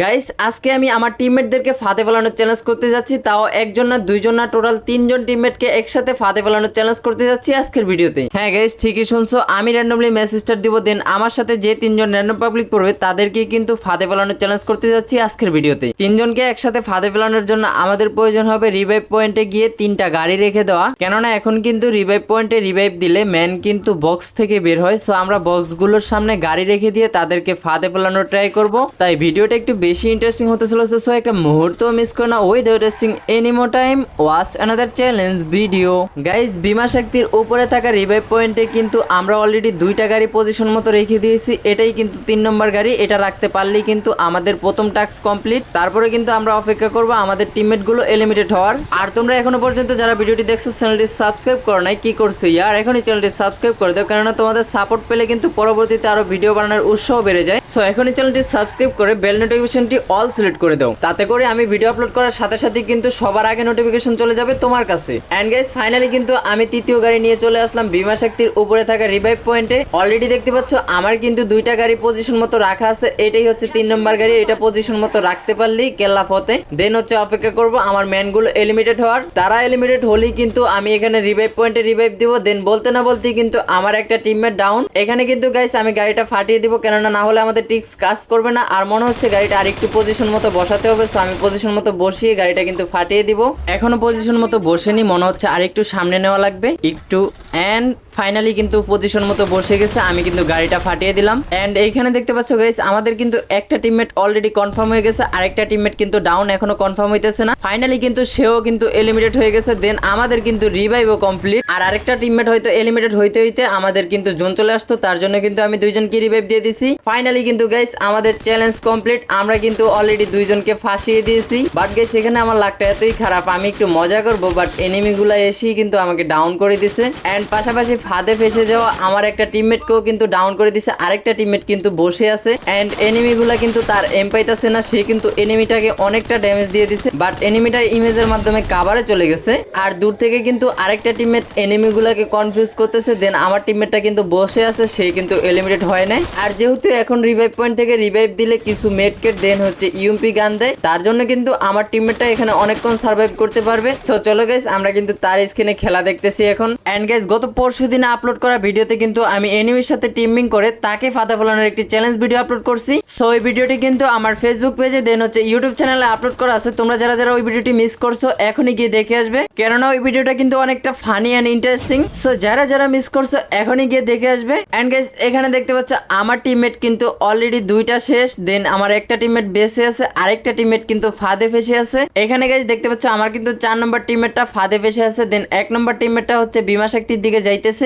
Guys আজকে আমি আমার টিমমেটদেরকে ফাঁদে ফেলানোর চ্যালেঞ্জ করতে যাচ্ছি। তাও একজন না, দুইজন না টোটাল তিনজন টিমমেটকে একসাথে ফাঁদে ফেলানোর চ্যালেঞ্জ করতে যাচ্ছি আজকের ভিডিওতে। হ্যাঁ গাইস ঠিকই শুনছো, আমি র্যান্ডমলি মেসেজটা দিব দেন আমার সাথে যে তিনজন র্যান্ডম পাবলিক পড়বে তাদেরকে কিন্তু ফাঁদে ফেলানোর চ্যালেঞ্জ করতে যাচ্ছি আজকের ভিডিওতে। তিনজনকে একসাথে ফাঁদে ফেলানোর জন্য আমাদের প্রয়োজন হবে রিভাইভ পয়েন্টে গিয়ে তিনটা গাড়ি রেখে দেওয়া। কেননা এখন কিন্তু রিভাইভ পয়েন্টে রিভাইভ দিলে ম্যান কিন্তু বক্স থেকে বের হয়। সো আমরা বক্সগুলোর সামনে গাড়ি রেখে দিয়ে তাদেরকে ফাঁদে ফেলানোর ট্রাই করব। তাই ভিডিওটা একটু বেশি ইন্টারেস্টিং হতে চলেছে সো একটা মুহূর্ত মিস করো না ওই interesting anymore time watch another challenge video guys বিমা শক্তির উপরে থাকা রিভাইভ পয়েন্টে কিন্তু আমরা অলরেডি দুইটা গাড়ি পজিশন মতো রেখে দিয়েছি, এটাই কিন্তু তিন নম্বর গাড়ি, এটা রাখতে পারলেই কিন্তু আমাদের প্রথম টাস্ক কমপ্লিট তারপরে কিন্তু আমরা অপেক্ষা করব আমাদের টিমমেটগুলো এলিমিটেড হওয়ার। আর তোমরা এখনও পর্যন্ত যারা ভিডিওটি দেখছ চ্যানেলটি সাবস্ক্রাইব করো নাই, কি করছ? ইয়ার, এখনই চ্যানেলটি সাবস্ক্রাইব করে দাও, কেননা তোমাদের সাপোর্ট পেলে কিন্তু পরবর্তীতে আরও ভিডিও বানানোর উৎসাহ বেড়ে যায়। সো এখনই চ্যানেলটি সাবস্ক্রাইব করে বেল নোটিফিকেশনটি অল সিলেক্ট করে দাও। তাতে করে আমি ভিডিও আপলোড করার সাথে সাথে কিন্তু সবার আগে নোটিফিকেশন চলে যাবে তোমার কাছে। এন্ড গাইস ফাইনালি কিন্তু আমি তৃতীয় গাড়ি নিয়ে চলে আসলাম বিমা শক্তির উপরে থাকা রিভাইভ পয়েন্টে অলরেডি দেখতে পাচ্ছ, আমার কিন্তু দুইটা গাড়ি পজিশন মতো রাখা আছে। এটাই হচ্ছে তিন নম্বর গাড়ি, এটা পজিশন মতো রাখতে পারলেই কেল্লা ফতে দেন হচ্ছে অপেক্ষা করব আমার ম্যানগুলো এলিমিটেড হওয়ার। তারা এলিমিটেড হলেই কিন্তু আমি এখানে রিভাইভ পয়েন্টে রিভাইভ দিব। দেন বলতে না বলতেই কিন্তু আমার একটা টিমমেট ডাউন এখানে কিন্তু গাইস আমি গাড়িটা ফাটিয়ে দিব। কেননা না হলে আমাদের টিক্স কাজ করবে না। আর মনে হচ্ছে গাড়িটা আরেকটু পজিশন মতো বসাতে হবে সো আমি পজিশন মতো বসিয়ে গাড়িটা কিন্তু ফাটিয়ে দিব। এখনও পজিশন মতো বসেনি, মনে হচ্ছে আর একটু সামনে নেওয়া লাগবে, একটু অ্যান্ড ফাইনালি কিন্তু পজিশন মতো বসে গেছে, আমি কিন্তু গাড়িটা ফাটিয়ে দিলাম। এন্ড এইখানে দেখতে পাচ্ছ গাইস আমাদের কিন্তু একটা টিমমেট অলরেডি কনফার্ম হয়ে গেছে, আরেকটা টিমমেট কিন্তু ডাউন এখনও কনফার্ম হইতেছে না। ফাইনালি কিন্তু সেও কিন্তু এলিমিনেট হয়ে গেছে দেন আমাদের কিন্তু রিভাইভও কমপ্লিট আর আরেকটা টিমমেট হয়তো এলিমিনেট হইতে হইতে আমাদের কিন্তু জোন চলে আসতো, তার জন্য কিন্তু আমি দুইজনকে রিভাইভ দিয়ে দিছি। ফাইনালি কিন্তু গাইস আমাদের চ্যালেঞ্জ কমপ্লিট আমরা কিন্তু অলরেডি দুইজনকে ফাঁসিয়ে দিয়েছি। বাট গাইস এখানে আমার লাকটা এতই খারাপ, আমি একটু মজা করব বাট এনিমিগুলা এসেই কিন্তু আমাকে ডাউন করে দিছে। এন্ড পাশাপাশি ফাঁদে ফেসে যাওয়া আমার একটা টিমমেটকেও কিন্তু ডাউন করে দিছে। আরেকটা টিমমেট কিন্তু বসে আছে। এন্ড এনিমিগুলা কিন্তু তার এম পাইতাছে না। সে কিন্তু এনিমিটাকে অনেকটা ড্যামেজ দিয়ে দিছে। বাট এনিমিটা ইমেজের মাধ্যমে কাভারে চলে গেছে। আর দূর থেকে কিন্তু আরেকটা টিমমেট এনিমিগুলাকে কনফিউজ করতেছে। দেন আমার টিমমেটটা কিন্তু বসে আছে। সে কিন্তু এলিমিনেট হয় নাই। আর যেহেতু এখন রিভাইভ পয়েন্ট থেকে রিভাইভ দিলে কিছু মেডকেট দেন হচ্ছে ইউএমপি গান দেয়। তার জন্য কিন্তু আমার টিমমেটটা এখানে অনেকক্ষণ সার্ভাইভ করতে পারবে। সো চলো গাইস আমরা কিন্তু তার স্ক্রিনে খেলা দেখতেছি এখন। এন্ড গাইস গত পরশু দিনে আপলোড করা ভিডিওতে কিন্তু আমি এনিমির সাথে টিমিং করে তাকে ফাতা ফেলানোর একটি চ্যালেঞ্জ ভিডিও আপলোড করছি। সো ওই ভিডিওটি কিন্তু আমার ফেসবুক পেজে দেন হচ্ছে ইউটিউব চ্যানেলে আপলোড করা আছে। তোমরা যারা যারা ওই ভিডিওটি মিস করছ, এখনই গিয়ে দেখে আসবে। কেননা, ওই ভিডিওটা কিন্তু অনেকটা ফানি অ্যান্ড ইন্টারেস্টিং সো যারা যারা মিস করছ, এখনই গিয়ে দেখে আসবে। এন্ড গাইস এখানে দেখতে পাচ্ছ, আমার টিমমেট কিন্তু অলরেডি দুইটা শেষ। দেন আমার একটা টিমমেট বেঁচে আছে, আরেকটা টিমমেট কিন্তু ফাঁদে ফেসে আছে। এখানে গাইস দেখতে পাচ্ছ, আমার কিন্তু চার নম্বর টিমমেটটা ফাঁদে ফেসে আছে। দেন এক নম্বর টিমমেটটা হচ্ছে বিমা শক্তির দিকে যাইতেছে।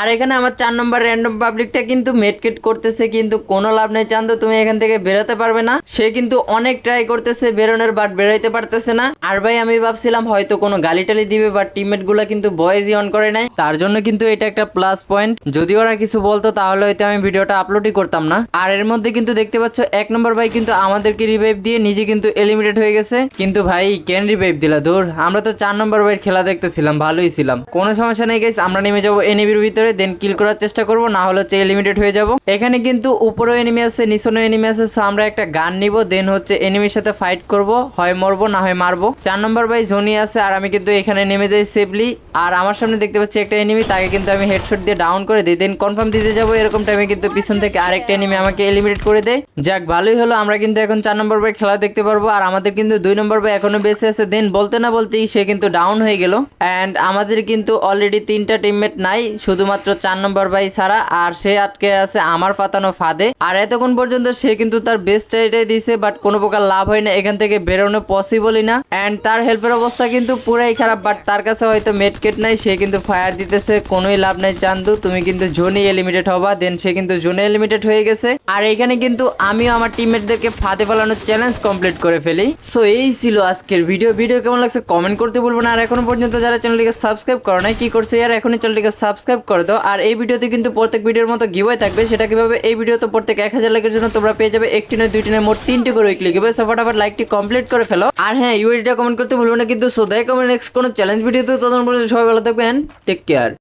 আর এখানে আমার চার নম্বর র্যান্ডম পাবলিকটা কিন্তু মেডকেট করতেছে, কিন্তু কোনো লাভ নেই চান্দ, তুমি এখান থেকে বেরোতে পারবে না। সে কিন্তু অনেক ট্রাই করতেছে বেরোনোর বাট বেরোইতে পারতেছে না। আর ভাই, আমি ভাবছিলাম হয়তো কোনো গালি টালি দিবে বাট টিমমেটগুলো কিন্তু বয়েজই অন করে নাই। তার জন্য কিন্তু এটা একটা প্লাস পয়েন্ট যদি ওরা কিছু বলতো, তাহলে হয়তো আমি ভিডিওটা আপলোডই করতাম না। আর এর মধ্যে কিন্তু দেখতে পাচ্ছ, এক নম্বর ভাই কিন্তু আমাদেরকে রিভাইভ দিয়ে নিজে কিন্তু এলিমিনেট হয়ে গেছে। কিন্তু ভাই, কেন রিভাইভ দিলা? দূর, আমরা তো চার নম্বর ভাইয়ের খেলা দেখতেছিলাম, ভালোই ছিলাম। কোনো সমস্যা নেই গেছে আমরা নেমে যাব এনিবির ভিতরে। দেন কিল করার চেষ্টা করব, না হলে হচ্ছে এলিমিনেট হয়ে যাব। এখানে কিন্তু উপরেও এনিমি আছে নিচনেও এনিমি আছে সো আমরা একটা গান নিব দেন হচ্ছে এনিমির সাথে ফাইট করব, হয় মরবো, না হয় মারবো। চার নম্বর ভাই জনি আছে, আর আমি কিন্তু এখানে নেমে যাই সেফলি আর আমার সামনে দেখতে পাচ্ছি একটা এনিমি তাকে কিন্তু আমি হেডশট দিয়ে ডাউন করে দিই দেন কনফার্ম দিতে যাব, এরকম টাইমে কিন্তু পিছন থেকে আরেকটা এনিমি আমাকে এলিমিনেট করে দেয়। যাক, ভালোই হলো, আমরা কিন্তু এখন চার নম্বর ভাই খেলা দেখতে পারব, আর আমাদের কিন্তু দুই নম্বর ভাই এখনও বেঁচে আছে দেন বলতে না বলতেই সে কিন্তু ডাউন হয়ে গেল। অ্যান্ড আমাদের কিন্তু অলরেডি তিনটা টিমমেট নাই, শুধুমাত্র চার নম্বর ভাই ছাড়া আর সে আটকে আছে আমার পাতানো ফাঁদে। আর এতক্ষণ পর্যন্ত সে কিন্তু তার বেস্ট এটাই দিছে বাট কোনো প্রকার লাভ হয় না, এখান থেকে বেরোনো পসিবলই না। অ্যান্ড তার হেল্পের অবস্থা কিন্তু পুরাই খারাপ বাট তার কাছে হয়তো মেডকেট নাই, সে কিন্তু ফায়ার দিতেছে, কোনোই লাভ নাই চান্দু, তুমি কিন্তু জোনে এলিমিটেড হবা দেন সে কিন্তু জোনে এলিমিটেড হয়ে গেছে। আর এখানে কিন্তু আমিও আমার টিমমেটদেরকে ফাঁদে ফেলানোর চ্যালেঞ্জ কমপ্লিট করে ফেলি। সো এই ছিল আজকের ভিডিও ভিডিও কেমন লাগছে কমেন্ট করতে বলব না। আর এখনও পর্যন্ত যারা চ্যানেলটিকে সাবস্ক্রাইব করো নাই, কি করছে? আর এখনই চ্যানেলটিকে সাবস্ক্রাইব করে। দাও। আর এই ভিডিওতে কিন্তু প্রত্যেক ভিডিওর মতো গিভওয়ে থাকবে। সেটা কীভাবে? এই ভিডিও তো প্রত্যেক এক হাজার লাইকের জন্য তোমরা পেয়ে যাবে। একটি নয়, দুইটি নয়, মোট তিনটি করে উইকলি গিভওয়ে সো ফটাফট লাইকটি কমপ্লিট করে ফেলো। আর হ্যাঁ ইউএডিটা কমেন্ট করতে ভুলবো না কিন্তু। সো দেখ নেক্সট কোনো চ্যালেঞ্জ ভিডিওতে তখন সবাই ভালো থাকবেন। Take care